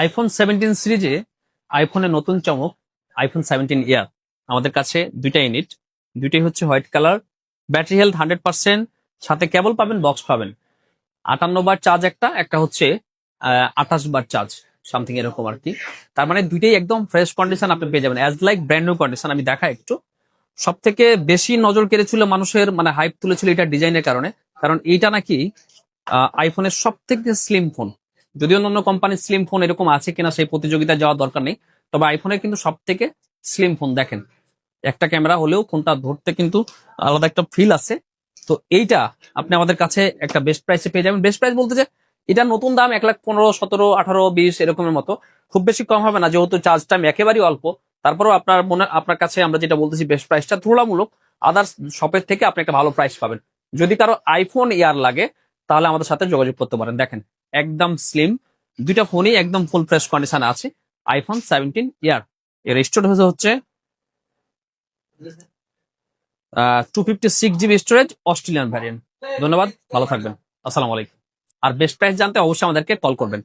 IPhone seventeen সিরিজে আইফোনের নতুন চমক আইফোন সেভেন্টিন ইয়ার আমাদের কাছে দুইটা ইউনিট দুইটাই হচ্ছে white colour battery health hundred percent সাথে কেবল পাবেন বক্স পাবেন। আটান্ন বার চার্জ একটা একটা হচ্ছে আঠাশ বার চার্জ সামথিং এরকম আর কি। তার মানে দুইটাই একদম ফ্রেশ কন্ডিশন আপনি পেয়ে যাবেন। As like brand new condition আমি দেখা একটু। সব থেকে বেশি নজর কেড়েছিল মানুষের মানে হাইপ তুলেছিল এটা ডিজাইনের কারণে। কারণ এইটা নাকি আইফোনের সব থেকে স্লিম ফোন যদিও অন্য কোম্পানির স্লিম ফোন এরকম আছে কিনা সেই প্রতিযোগিতায় যাওয়ার দরকার নেই, তবে আইফোনের কিন্তু সব থেকে স্লিম ফোন দেখেন। একটা ক্যামেরা হলেও ফোনটা ধরতে কিন্তু আলাদা একটা ফিল আছে। তো এইটা আপনি আমাদের কাছে একটা বেস্ট প্রাইসে পেয়ে যাবেন। বেস্ট প্রাইস বলতে যে, এটা নতুন দাম এক লাখ পনেরো, সতেরো, আঠারো, বিশ এরকমের মতো। খুব বেশি কম হবে না, যেহেতু চার্জ টাইম একেবারেই অল্প। তারপরেও আপনার মনে, আপনার কাছে আমরা যেটা বলতেছি বেস্ট প্রাইসটা তুলনামূলক আদার্স শপের থেকে আপনি একটা ভালো প্রাইস পাবেন। যদি কারও আইফোন ইয়ার লাগে, তাহলে আমাদের সাথে যোগাযোগ করতে পারেন। দেখেন একদম স্লিম দুইটা ফোনই একদম ফুল ফ্রেশ কন্ডিশন আছে। আইফোন সেভেন্টিন ইয়ার এর স্টোরেজ হচ্ছে two fifty six GB storage Australian variant ধন্যবাদ, ভালো থাকবেন। আসসালামু আলাইকুম। আর বেস্ট প্রাইস জানতে অবশ্যই আমাদেরকে কল করবেন।